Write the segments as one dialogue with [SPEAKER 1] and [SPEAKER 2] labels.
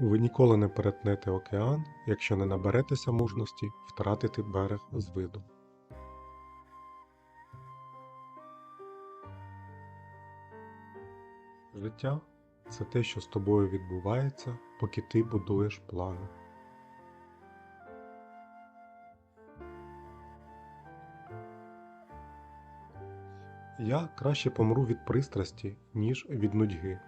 [SPEAKER 1] Ви ніколи не перетнете океан, якщо не наберетеся мужності втратити берег з виду. Життя це те, що з тобою відбувається, поки ти будуєш плани. Я краще помру від пристрасті, ніж від нудьги.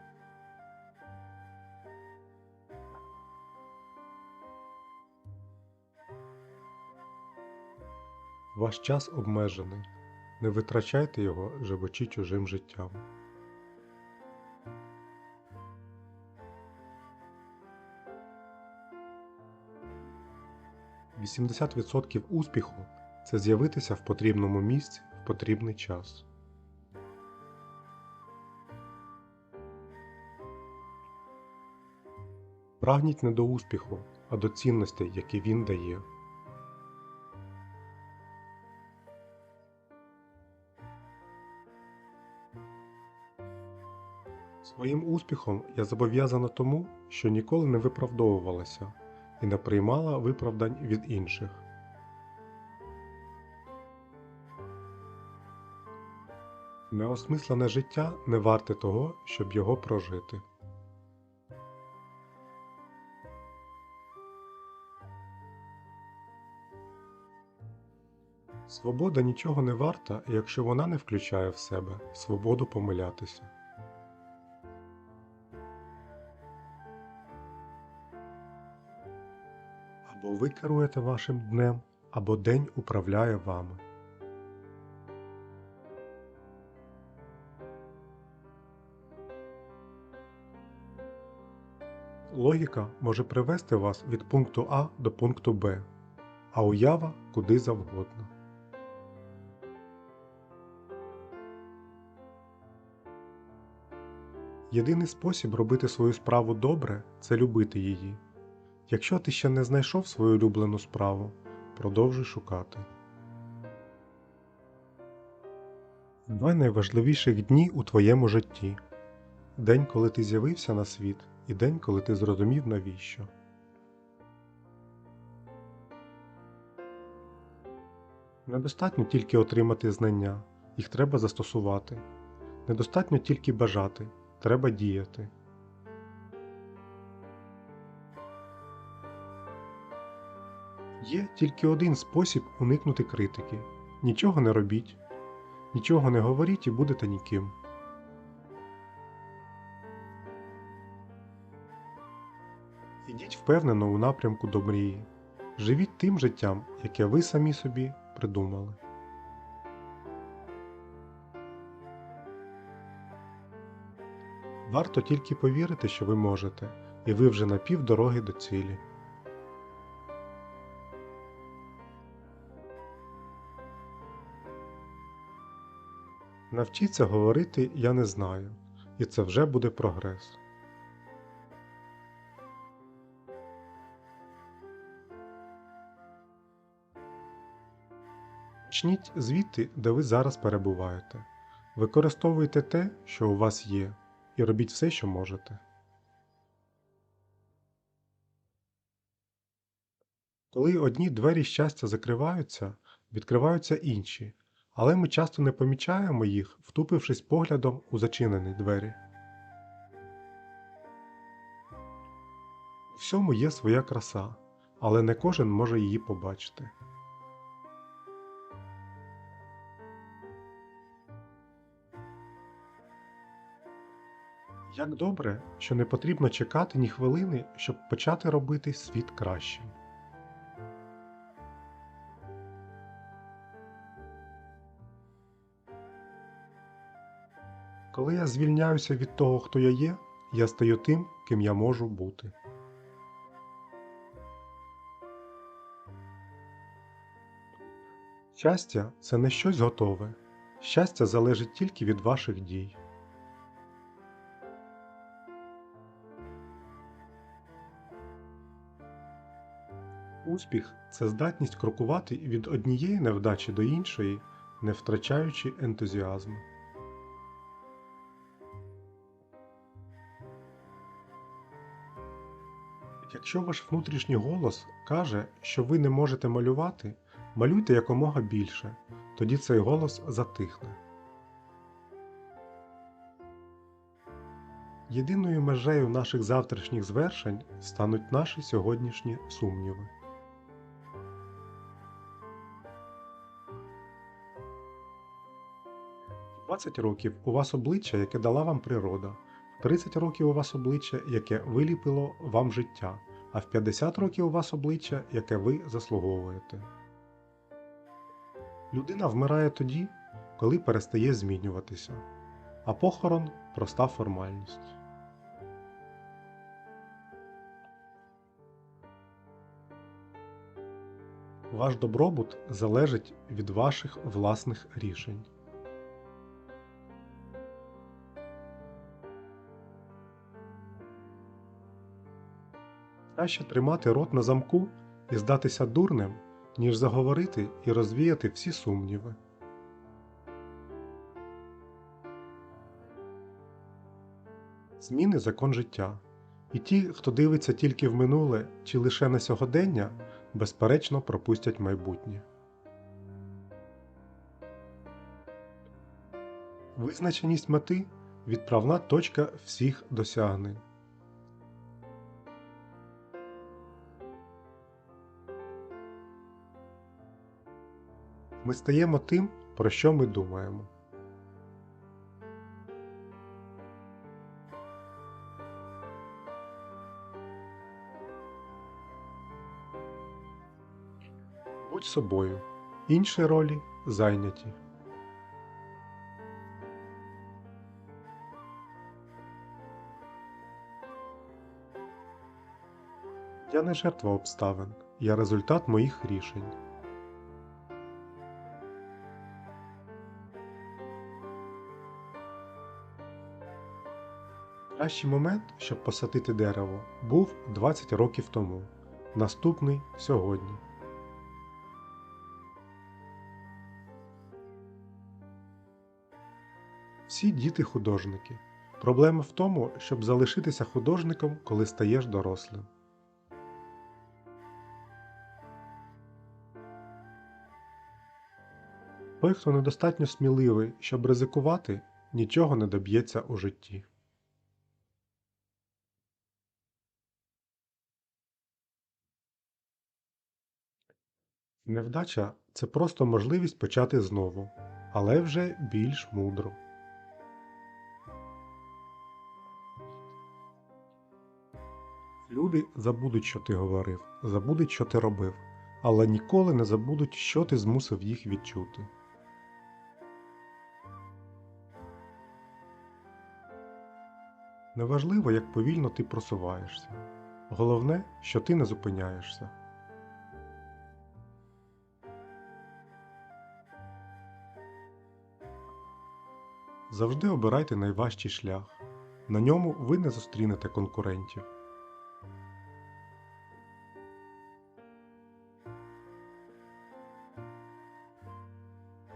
[SPEAKER 1] Ваш час обмежений. Не витрачайте його, живучи чужим життям. Вісімдесят відсотків успіху це з'явитися в потрібному місці в потрібний час. Прагніть не до успіху, а до цінностей, які він дає. Своїм успіхом я зобов'язана тому, що ніколи не виправдовувалася і не приймала виправдань від інших. Неосмислене життя не варте того, щоб його прожити. Свобода нічого не варта, якщо вона не включає в себе свободу помилятися. Або ви керуєте вашим днем, або день управляє вами. Логіка може привести вас від пункту А до пункту Б, а уява куди завгодно. Єдиний спосіб робити свою справу добре це любити її. Якщо ти ще не знайшов свою улюблену справу, продовжуй шукати. Два найважливіших дні у твоєму житті день, коли ти з'явився на світ, і день, коли ти зрозумів навіщо. Недостатньо тільки отримати знання, їх треба застосувати. Недостатньо тільки бажати, треба діяти. Є тільки один спосіб уникнути критики. Нічого не робіть, нічого не говоріть і будете ніким. Ідіть впевнено у напрямку до мрії. Живіть тим життям, яке ви самі собі придумали. Варто тільки повірити, що ви можете, і ви вже на півдороги до цілі. Навчіться говорити Я не знаю, і це вже буде прогрес. Почніть звідти, де ви зараз перебуваєте. Використовуйте те, що у вас є, і робіть все, що можете. Коли одні двері щастя закриваються, відкриваються інші, але ми часто не помічаємо їх, втупившись поглядом у зачинені двері. Всьому є своя краса, але не кожен може її побачити. Як добре, що не потрібно чекати ні хвилини, щоб почати робити світ кращим. Коли я звільняюся від того, хто я є, я стаю тим, ким я можу бути. Щастя це не щось готове. Щастя залежить тільки від ваших дій. Успіх це здатність крокувати від однієї невдачі до іншої, не втрачаючи ентузіазму. Якщо ваш внутрішній голос каже, що ви не можете малювати, малюйте якомога більше, тоді цей голос затихне. Єдиною межею наших завтрашніх звершень стануть наші сьогоднішні сумніви. В 20 років у вас обличчя, яке дала вам природа, 30 років у вас обличчя, яке виліпило вам життя, а в 50 років у вас обличчя, яке ви заслуговуєте. Людина вмирає тоді, коли перестає змінюватися, а похорон проста формальність. Ваш добробут залежить від ваших власних рішень. Краще тримати рот на замку і здатися дурним, ніж заговорити і розвіяти всі сумніви. Зміни закон життя. І ті, хто дивиться тільки в минуле чи лише на сьогодення, безперечно пропустять майбутнє. Визначеність мети відправна точка всіх досягнень. Ми стаємо тим, про що ми думаємо. Будь собою. Інші ролі зайняті. Я не жертва обставин, я результат моїх рішень. Кращий момент, щоб посадити дерево, був 20 років тому. Наступний сьогодні. Всі діти художники. Проблема в тому, щоб залишитися художником, коли стаєш дорослим. Той, хто недостатньо сміливий, щоб ризикувати, нічого не доб'ється у житті. Невдача це просто можливість почати знову, але вже більш мудро. Люди забудуть, що ти говорив, забудуть, що ти робив, але ніколи не забудуть, що ти змусив їх відчути. Неважливо, як повільно ти просуваєшся. Головне, що ти не зупиняєшся. Завжди обирайте найважчий шлях. На ньому ви не зустрінете конкурентів.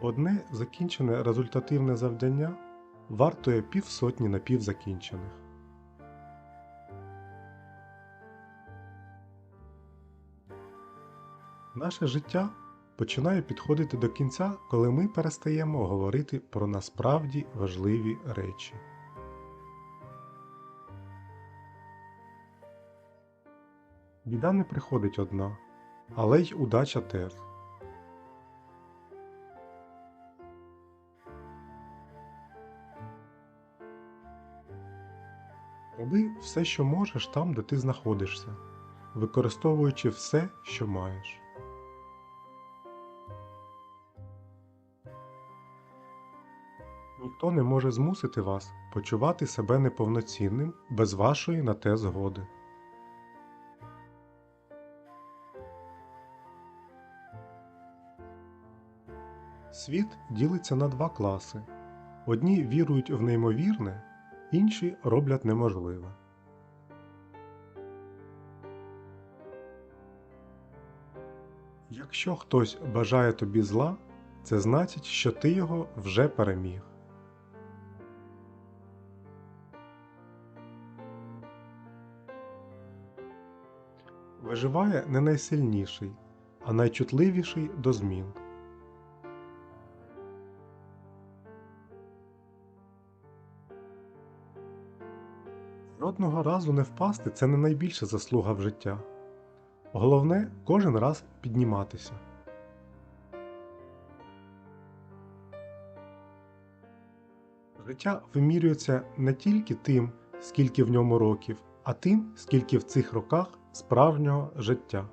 [SPEAKER 1] Одне закінчене результативне завдання вартує півсотні напівзакінчених. Наше життя починає підходити до кінця, коли ми перестаємо говорити про насправді важливі речі. Біда не приходить одна, але й удача теж. Роби все, що можеш там, де ти знаходишся, використовуючи все, що маєш. Ніхто не може змусити вас почувати себе неповноцінним без вашої на те згоди. Світ ділиться на два класи. Одні вірують в неймовірне, інші роблять неможливе. Якщо хтось бажає тобі зла, це значить, що ти його вже переміг. Виживає не найсильніший, а найчутливіший до змін. Жодного разу не впасти це не найбільша заслуга в життя. Головне кожен раз підніматися. Життя вимірюється не тільки тим, скільки в ньому років, а тим, скільки в цих роках справжнього життя.